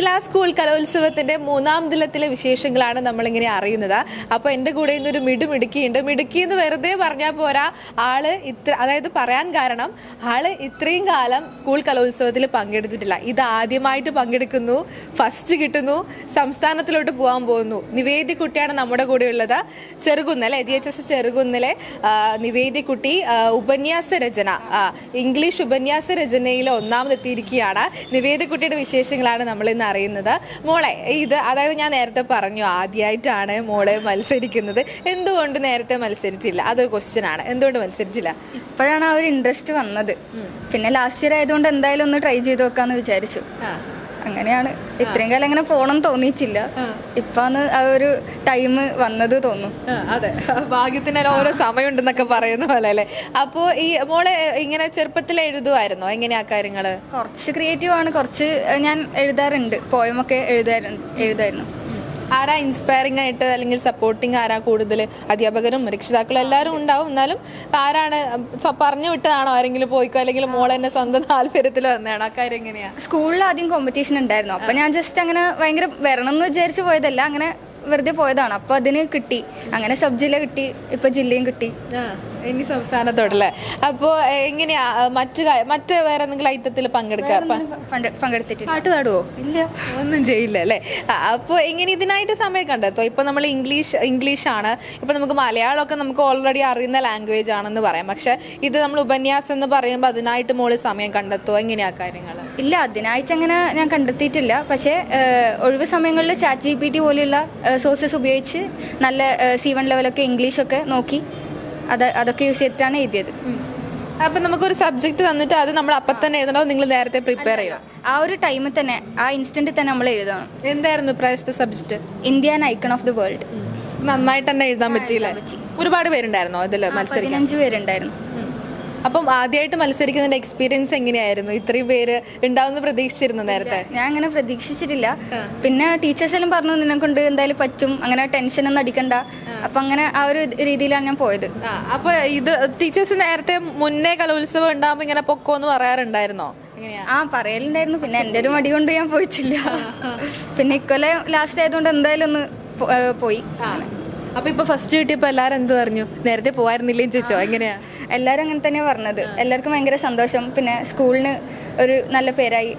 ഉപജില്ലാ സ്കൂൾ കലോത്സവത്തിന്റെ മൂന്നാം ദിനത്തിലെ വിശേഷങ്ങളാണ് നമ്മളിങ്ങനെ അറിയുന്നത്. അപ്പൊ എന്റെ കൂടെ ഇന്നൊരു മിടുമിടുക്കിയുണ്ട് മിടുക്കി എന്ന് വെറുതെ പറഞ്ഞാൽ പോരാ. ആൾ ഇത്ര അതായത് പറയാൻ കാരണം ആൾ ഇത്രയും കാലം സ്കൂൾ കലോത്സവത്തിൽ പങ്കെടുത്തിട്ടില്ല. ഇത് ആദ്യമായിട്ട് പങ്കെടുക്കുന്നു ഫസ്റ്റ് കിട്ടുന്നു സംസ്ഥാനത്തിലോട്ട് പോകാൻ പോകുന്നു. നിവേദി കുട്ടിയാണ് നമ്മുടെ കൂടെ ഉള്ളത്. ചെറുകുന്നലെ ജി എച്ച് എസ് ചെറുകുന്നിലെ നിവേദി കുട്ടി ഉപന്യാസ രചന ഇംഗ്ലീഷ് ഉപന്യാസ രചനയിൽ ഒന്നാമതെത്തിയിരിക്കുകയാണ്. നിവേദി കുട്ടിയുടെ വിശേഷങ്ങളാണ് നമ്മൾ ഇന്ന് അറിയുന്നത്. മോളെ ഇത് അതായത് ഞാൻ നേരത്തെ പറഞ്ഞു ആദ്യമായിട്ടാണ് മോളെ മത്സരിക്കുന്നത്. എന്തുകൊണ്ട് നേരത്തെ മത്സരിച്ചില്ല? അതൊരു ക്വസ്റ്റ്യൻ ആണ്. എന്തുകൊണ്ട് മത്സരിച്ചില്ല? ഇപ്പോഴാണ് ആ ഒരു ഇൻട്രസ്റ്റ് വന്നത്. പിന്നെ ലാസ്റ്റ് ഇയർ ആയതുകൊണ്ട് എന്തായാലും ഒന്ന് ട്രൈ ചെയ്ത് നോക്കാന്ന് വിചാരിച്ചു. അങ്ങനെയാണ്. ഇത്രയും കാലം അങ്ങനെ പോണം തോന്നിയിട്ടില്ല. ഇപ്പാന്ന് ആ ഒരു ടൈം വന്നത് തോന്നുന്നു അതെ. ഭാഗ്യത്തിന് ഓരോ സമയമുണ്ടെന്നൊക്കെ പറയുന്ന പോലെ അല്ലേ? അപ്പോ ഈ മോളെ ഇങ്ങനെ ചെറുപ്പത്തിൽ എഴുതുമായിരുന്നോ എങ്ങനെയാ കാര്യങ്ങൾ? കുറച്ച് ക്രിയേറ്റീവ് ആണ്. കുറച്ച് ഞാൻ എഴുതാറുണ്ട്. പോയമൊക്കെ എഴുതാറുണ്ട് എഴുതായിരുന്നു. ആരാ ഇൻസ്പയറിംഗ് ആയിട്ട് അല്ലെങ്കിൽ സപ്പോർട്ടിങ് ആരാ കൂടുതൽ അധ്യാപകരും രക്ഷിതാക്കളും എല്ലാവരും ഉണ്ടാവും. എന്നാലും ആരാണ് പറഞ്ഞു വിട്ടതാണോ? ആരെങ്കിലും പോയിക്കോ? അല്ലെങ്കിൽ മോൾ തന്നെ സ്വന്തം താല്പര്യത്തിൽ വന്നതാണോ? ആ കാര്യം എങ്ങനെയാ? സ്കൂളിൽ ആദ്യം കോമ്പറ്റീഷൻ ഉണ്ടായിരുന്നു. അപ്പൊ ഞാൻ ജസ്റ്റ് അങ്ങനെ ഭയങ്കര വരണം എന്ന് വിചാരിച്ചു പോയതല്ല. അങ്ങനെ വെറുതെ പോയതാണ്. അപ്പൊ അതിന് കിട്ടി. അങ്ങനെ സബ് ജില്ല കിട്ടി. ഇപ്പൊ ജില്ലയും കിട്ടി. ഇനി സംസ്ഥാനത്തോടല്ലേ അപ്പോ എങ്ങനെയാ മറ്റു മറ്റു കാ- മറ്റ് വേറെ എന്തെങ്കിലും ഐറ്റത്തിൽ പങ്കെടുക്കുക പണ്ട് പങ്കെടുത്തിട്ടില്ല. പാട്ട് പാടുവോ? ഇല്ല. ഒന്നും ചെയ്യില്ല അല്ലേ? അപ്പോൾ എങ്ങനെ ഇതിനായിട്ട് സമയം കണ്ടെത്തോ ഇപ്പൊ നമ്മൾ ഇംഗ്ലീഷ് ഇംഗ്ലീഷ് ആണ് ഇപ്പൊ നമുക്ക് മലയാളമൊക്കെ നമുക്ക് ഓൾറെഡി അറിയുന്ന ലാംഗ്വേജ് ആണെന്ന് പറയാം. പക്ഷെ ഇത് നമ്മൾ ഉപന്യാസം എന്ന് പറയുമ്പോൾ അതിനായിട്ട് മോൾ സമയം കണ്ടെത്തോ എങ്ങനെയാ കാര്യങ്ങൾ? ഇല്ല അതിനായിട്ട് അങ്ങനെ ഞാൻ കണ്ടെത്തിയിട്ടില്ല. പക്ഷേ ഏഹ്, ഒഴിവ് സമയങ്ങളിൽ ചാറ്റ് ജി പി ടി പോലെയുള്ള സോഴ്സസ് ഉപയോഗിച്ച് നല്ല സി വൺ ലെവലൊക്കെ ഇംഗ്ലീഷൊക്കെ നോക്കി അത് അതൊക്കെ യൂസ് ചെയ്തിട്ടാണ് എഴുതിയത്. അപ്പൊ നമുക്കൊരു സബ്ജക്ട് തന്നിട്ട് അത് നമ്മൾ അപ്പൊ തന്നെ എഴുതണോ? നിങ്ങൾ നേരത്തെ പ്രിപ്പയർ ചെയ്യുക ആ ഒരു ടൈമിൽ തന്നെ ആ ഇൻസ്റ്റന്റിൽ തന്നെ നമ്മൾ എഴുതണം. എന്തായിരുന്നു പ്രാവശ്യത്തെ subject India icon of the world നന്നായിട്ട് തന്നെ എഴുതാൻ പറ്റിയില്ല? ഒരുപാട് പേരുണ്ടായിരുന്നോ ഇതിൽ മത്സരിക്കാൻ? അഞ്ചു പേരുണ്ടായിരുന്നു. അപ്പം ആദ്യമായിട്ട് മത്സരിക്കുന്നതിന്റെ എക്സ്പീരിയൻസ് എങ്ങനെയായിരുന്നു? ഇത്രയും പേര് ഉണ്ടാവുന്ന പ്രതീക്ഷിച്ചിരുന്നു നേരത്തെ? ഞാൻ അങ്ങനെ പ്രതീക്ഷിച്ചിട്ടില്ല. പിന്നെ ടീച്ചേഴ്സ് എല്ലാം പറഞ്ഞു നിന്നെ കൊണ്ട് എന്തായാലും പറ്റും. അങ്ങനെ ടെൻഷൻ ഒന്നും അടിക്കണ്ട. അപ്പൊ അങ്ങനെ ആ ഒരു രീതിയിലാണ് ഞാൻ പോയത്. അപ്പൊ ഇത് ടീച്ചേഴ്സ് നേരത്തെ മുന്നേ കലോത്സവം ഉണ്ടാകുമ്പോ ഇങ്ങനെ പൊക്കോ എന്ന് പറയാറുണ്ടായിരുന്നോ? ആ പറയലുണ്ടായിരുന്നു. പിന്നെ എന്റെ ഒരു മടി കൊണ്ട് ഞാൻ പോയിട്ടില്ല. പിന്നെ ഇക്കൊല്ലം ലാസ്റ്റ് ആയതുകൊണ്ട് എന്തായാലും ഒന്ന് പോയി. അപ്പൊ ഇപ്പൊ ഫസ്റ്റ് കിട്ടിയപ്പോ എല്ലാരും എന്ത് പറഞ്ഞു? നേരത്തെ പോവായിരുന്നില്ലേന്ന് ചോദിച്ചോ. എങ്ങനെയാ? എല്ലാരും അങ്ങനെ തന്നെ പറഞ്ഞത്. എല്ലാവർക്കും ഭയങ്കര സന്തോഷം. പിന്നെ സ്കൂളിന് ഒരു നല്ല പേരായി.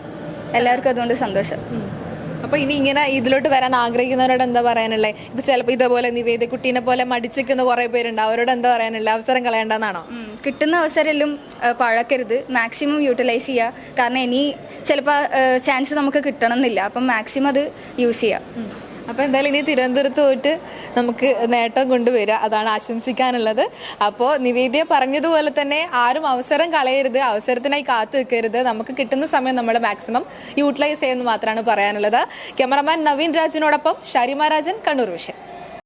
എല്ലാവർക്കും അതുകൊണ്ട് സന്തോഷം. അപ്പൊ ഇനി ഇങ്ങനെ ഇതിലോട്ട് വരാൻ ആഗ്രഹിക്കുന്നവരോട് എന്താ പറയാനുള്ളത് ഇപ്പൊ ചിലപ്പോ ഇതേപോലെ നിവേദ കുട്ടീനെ പോലെ മടിച്ചിരിക്കുന്ന കുറെ പേരുണ്ട്. അവരോട് എന്താ പറയാനുള്ളത് അവസരം കളയണ്ടെന്നാണോ ഉം. കിട്ടുന്ന അവസരമെല്ലാം പഴക്കരുത്. മാക്സിമം യൂട്ടിലൈസ് ചെയ്യുക കാരണം ഇനി ചിലപ്പോൾ ചാൻസ് നമുക്ക് കിട്ടണം എന്നില്ല അപ്പം മാക്സിമം അത് യൂസ് ചെയ്യുക അപ്പോൾ എന്തായാലും ഇനി തിരുവനന്തപുരത്ത് പോയിട്ട് നമുക്ക് നേട്ടം കൊണ്ടുവരിക. അതാണ് ആശംസിക്കാനുള്ളത്. അപ്പോൾ നിവേദ്യ പറഞ്ഞതുപോലെ തന്നെ ആരും അവസരം കളയരുത് അവസരത്തിനായി കാത്തു നിൽക്കരുത്. നമുക്ക് കിട്ടുന്ന സമയം നമ്മൾ മാക്സിമം യൂട്ടിലൈസ് ചെയ്യുമെന്ന് മാത്രമാണ് പറയാനുള്ളത്. ക്യാമറമാൻ നവീൻ രാജിനോടൊപ്പം ഷാരിമ കണ്ണൂർ വിഷയം